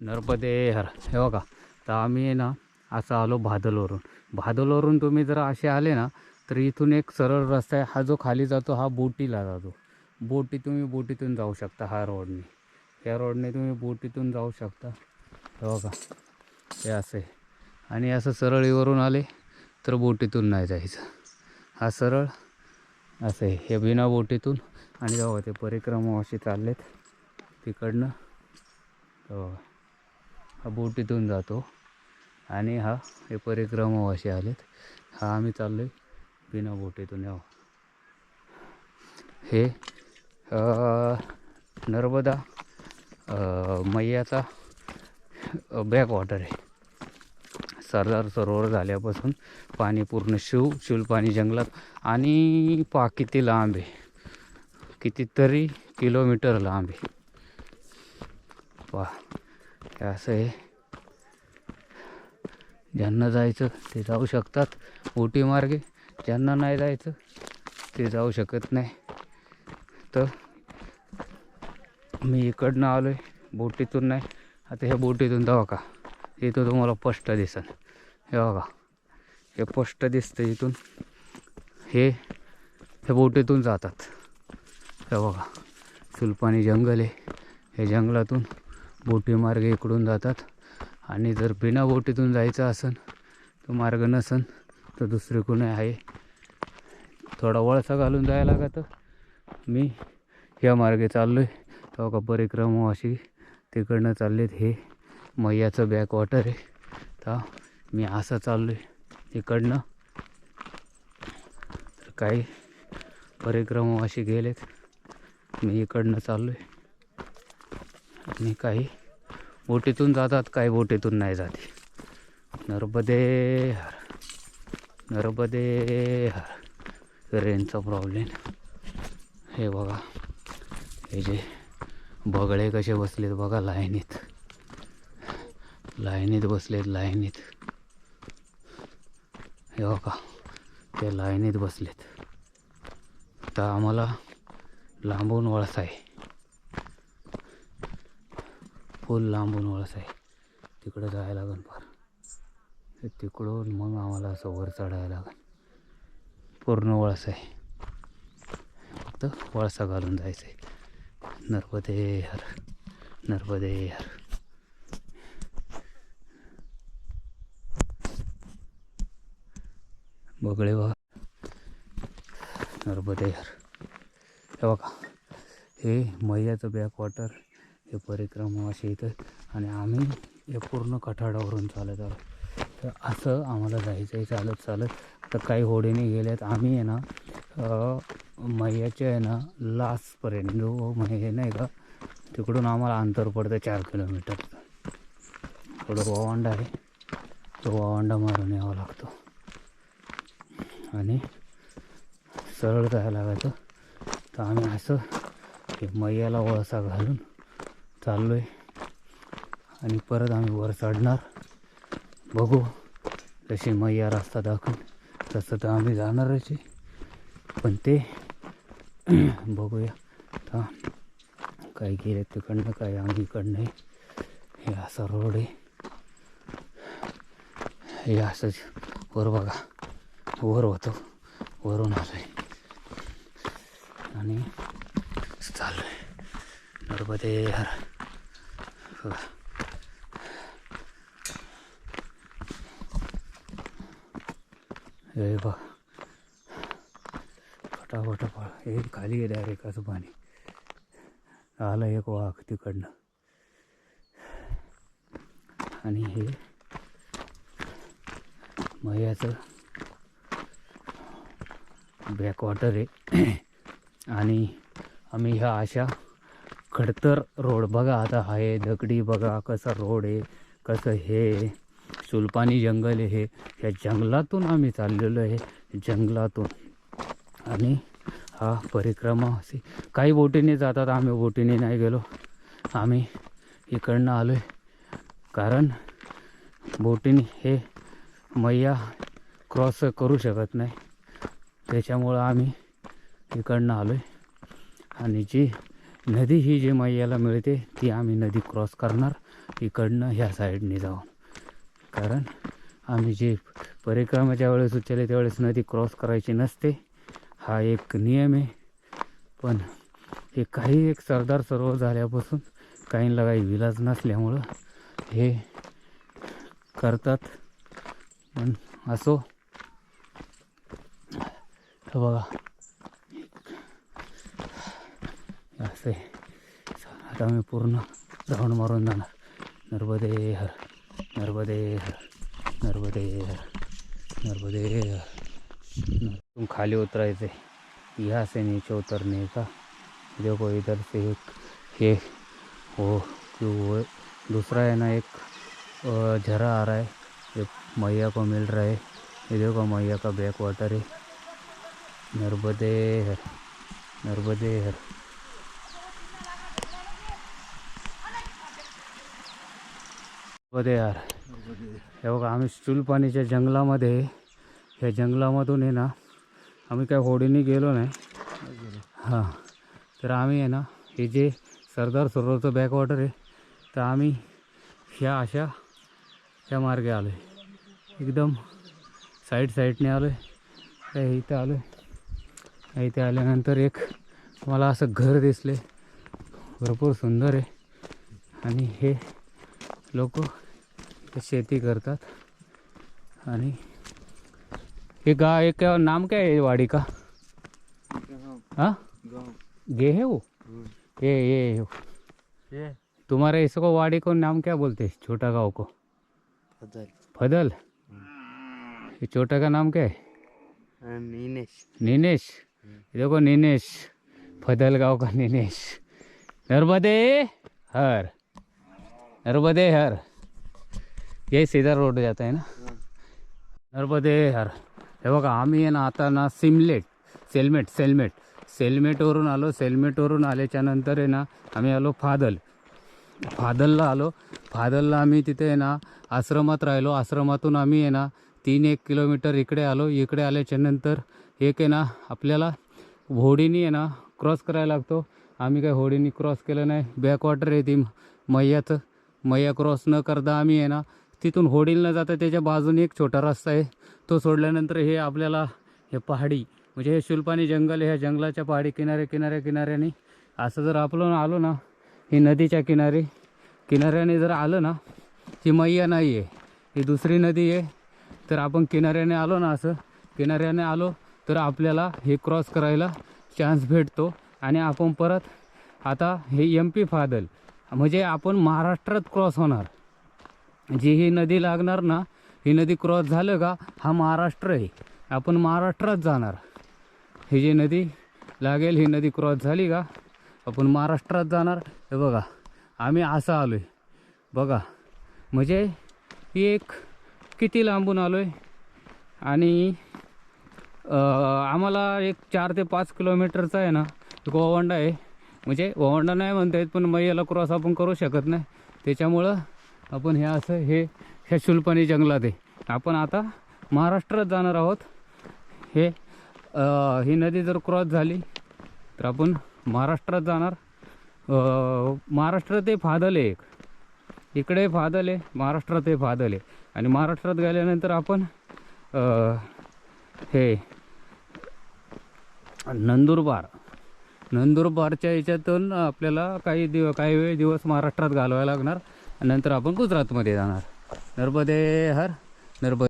नरपदे हर. हे बघा तर आम्ही ना असं आलो भादलवरून. भादलवरून तुम्ही जर असे आले ना तर इथून एक सरळ रस्ता आहे. हा जो खाली जातो हा बोटीला जातो. बोटी तुम्ही बोटीतून जाऊ शकता हा रोडने. या रोडने तुम्ही बोटीतून जाऊ शकता. हे बघा हे असं. आहे आणि असं सरळीवरून आले तर बोटीतून नाही जायचं. हा सरळ असं आहे. हे बिना बोटीतून. आणि जाऊ ते परिक्रमा अशी चाललेत तिकडनं. हो हा बोटीतून जातो. आणि हा हे परिक्रमा असे आलेत. हा आम्ही चाललो आहे बिना बोटीतून. यावं हे नर्मदा मैयाचा बॅक वॉटर आहे. सरदार सरोवर झाल्यापासून पाणी पूर्ण शिव शिवपाणी जंगलात आणि पा किती लांब आहे. कितीतरी किलोमीटर लांब आहे. वा असं आहे? ज्यांना जायचं ते जाऊ शकतात. ओटी मार्गे ज्यांना नाही जायचं ते जाऊ शकत नाही. तर मी इकडनं आलो आहे बोटीतून नाही. आता ह्या बोटीतून जाऊ का? इथं तुम्हाला स्पष्ट दिसन हे बघा हे स्पष्ट दिसतं इथून. हे हे बोटीतून जातात. हे बघा सुलपानी जंगल आहे. हे जंगलातून बोटीमार्गे इकडून जातात. आणि जर बिना बोटीतून जायचं असेल तर मार्ग नसन तर दुसरीकडून आहे? थोडा वळसा घालून जायला लागतं मी या मार्गे चाललो आहे तेव्हा का परिक्रमा हो अशी तिकडनं चाललेत हे मैयाचं बॅक वॉटर आहे. तर मी असं चाललो आहे तिकडनं. तर काही परिक्रमा हो अशी गेलेत. मी इकडनं चाललो आहे आणि काही बोटीतून जातात काही बोटीतून नाही जाते. नर्मदे हर नर्मदे हर रेनचा प्रॉब्लेम हे बघा हे जे बगळे कसे बसलेत बघा लाईनीत. लाईनीत बसलेत लाईनीत. हे बघा ते लाईनीत बसलेत. तर आम्हाला लांबून वळसा आहे फुल लांबून वळस आहे. तिकडं जायला लागेल फार. तिकडून मग आम्हाला असं वर चढायला लागेल पूर्ण वळस आहे. फक्त वळसा घालून जायचं आहे नर्मदे हर नर्मदे हर बगळे बघा नर्मदे हर हे बघा. हे मैयाचं बॅक वॉटर हे परिक्रमा हो असे इथं. आणि आम्ही हे पूर्ण कठाडावरून चालत आलो. तर असं आम्हाला जायचं आहे चालत चालत. तर काही होडीने गेल्यात आम्ही आहे ना मैयाच्या आहे ना लास्टपर्यंत. जो मै नाही का तिकडून आम्हाला अंतर पडतं चार किलोमीटर. थोडं वावंडा आहे. तो वावंडा मारून यावा लागतो. आणि सरळ जायला लागायचं तर आम्ही असं मैयाला वळसा घालून चाललो आहे आणि परत आम्ही वर चढणार. बघू जशी मैया रस्ता दाखवून तसं तर आम्ही जाणारच आहे. पण ते बघूया. आता काही गेले तिकडनं काही आम्ही इकडनं आहे. हे असा रोड आहे. हे असंच वर बघा. वर होतो. वरून आलो आहे आणि चालू आहे नर्मदे हर. हे. बा फटाफट पळ. हे खाली आहे डायरेक्ट असं पाणी. आलं एक वाघ तिकडनं. आणि हे मयाचं बॅकवॉटर आहे. आणि आम्ही ह्या अशा खडतर रोड. बघा आता आहे दगडी बघा कसा रोड आहे कसं हे सुलपानी जंगल आहे हे. ह्या जंगलातून आम्ही चाललेलो आहे. जंगलातून. आणि हा परिक्रमा असे. काही बोटीने जातात आम्ही बोटीने नाही गेलो. आम्ही इकडनं आलो आहे कारण बोटीने हे मैया क्रॉस करू शकत नाही. त्याच्यामुळं आम्ही इकडनं आलो आहे आणि जी नदी ही जी मैयाला मिळते ती आम्ही नदी क्रॉस करणार. इकडनं ह्या साईडने जाऊन कारण आम्ही जे परिक्रमाच्या वेळेस उचलले त्यावेळेस नदी क्रॉस करायची नसते. हा एक नियम आहे. पण हे काही एक सरदार सरोवर झाल्यापासून काहींना काही विलाज नसल्यामुळं हे करतात. पण असो. बघा. असे आता मी पूर्ण राऊंड मारून जाणार. नर्मदे हर नर्मदे हर नर्मदे हर नर्मदे हर खाली उतरायचे या से नीचे उतरने का देखो इधर से एक ये हो क्यों दूसरा है ना एक झरा आ रहा है. ये मैया को मिल रहा है. ये देखो मैया का बैक वाटर है. नर्मदे हर नर्मदे हर नर्मदे यार. हे बघा आम्ही चुलपाणीच्या जंगलामध्ये ह्या जंगलामधून आहे ना आम्ही काय होडीने गेलो नाही. हां. तर आम्ही आहे ना हे जे सरदार सरोवरचं बॅकवॉटर आहे तर आम्ही ह्या अशा ह्या मार्गे आलो आहे एकदम साईड साईडने आलो आहे इथं आलो आहे इथे आल्यानंतर एक मला असं घर दिसले भरपूर सुंदर आहे. आणि हे लोक शेती करतात. आणि ये गा एक नाम क्या है वाड़ी का? हाँ? गे है वो? ये ये ये तुम्हारे इसको वाड़ी को नाम क्या बोलते हैं? छोटा गाँव को? फजल फदल? ये छोटा का नाम क्या है? नीनेश. नीनेश? देखो नीनेश. फदल गाँव का नीनेश. नर्मदे? हर. नर्मदे हर। ये सीधा रोड जाता है ना? नर्मदे हर। हे बघा आम्ही आहे ना आता ना सिमलेट सेलमेट सेलमेट सेलमेटवरून आलो सेलमेटवरून आल्याच्यानंतर आहे ना आम्ही आलो फादल. फादलला आलो. फादलला आम्ही तिथे आहे ना आश्रमात राहिलो. आश्रमातून आम्ही आहे ना तीन एक किलोमीटर इकडे आलो. इकडे आल्याच्यानंतर एक आहे ना आपल्याला होडीनी आहे ना क्रॉस करायला लागतो. आम्ही काय होडीनी क्रॉस केलं नाही. बॅकवॉटर आहे ती मैयाचं मैया क्रॉस न करता आम्ही आहे ना तिथून होडील न जाता त्याच्या बाजूने एक छोटा रस्ता आहे. तो सोडल्यानंतर हे आपल्याला हे पहाडी म्हणजे हे शुल्पानी जंगल आहे ह्या जंगलाच्या पहाडी किनारे किनाऱ्या किनाऱ्याने असं जर आपण आलो ना ही नदीच्या किनारी किनाऱ्याने जर आलं ना ही मैया नाही आहे ही दुसरी नदी आहे. तर आपण किनाऱ्याने आलो ना असं किनाऱ्याने आलो तर आपल्याला हे क्रॉस करायला चान्स भेटतो. आणि आपण परत आता हे एम पी फादल म्हणजे आपण महाराष्ट्रात क्रॉस होणार. जी ही नदी लागणार ना ही नदी क्रॉस झालं का हा महाराष्ट्र आहे. आपण महाराष्ट्रात जाणार. ही जी नदी लागेल ही नदी क्रॉस झाली का आपण महाराष्ट्रात जाणार. हे बघा आम्ही असं आलो आहे बघा म्हणजे ही एक किती लांबून आलो आहे आणि आम्हाला एक चार ते पाच किलोमीटरचा आहे ना गोवंडा आहे. म्हणजे ओवंडा नाही म्हणता येत पण मैयाला क्रॉस आपण करू शकत नाही. त्याच्यामुळं आपण हे असं हे ह्या शुल्पानी जंगलात आहे. आपण आता महाराष्ट्रात जाणार आहोत. हे ही नदी जर क्रॉस झाली तर आपण महाराष्ट्रात जाणार. महाराष्ट्रात ते फादल आहे एक. इकडे फादल आहे महाराष्ट्रात हे फादल आहे. आणि महाराष्ट्रात गेल्यानंतर आपण हे नंदुरबार. नंदुरबारच्या याच्यातून आपल्याला काही दिव काही वेळ दिवस महाराष्ट्रात घालवायला लागणार. नंतर आपण गुजरातमध्ये जाणार. नर्मदे हर नर्मदे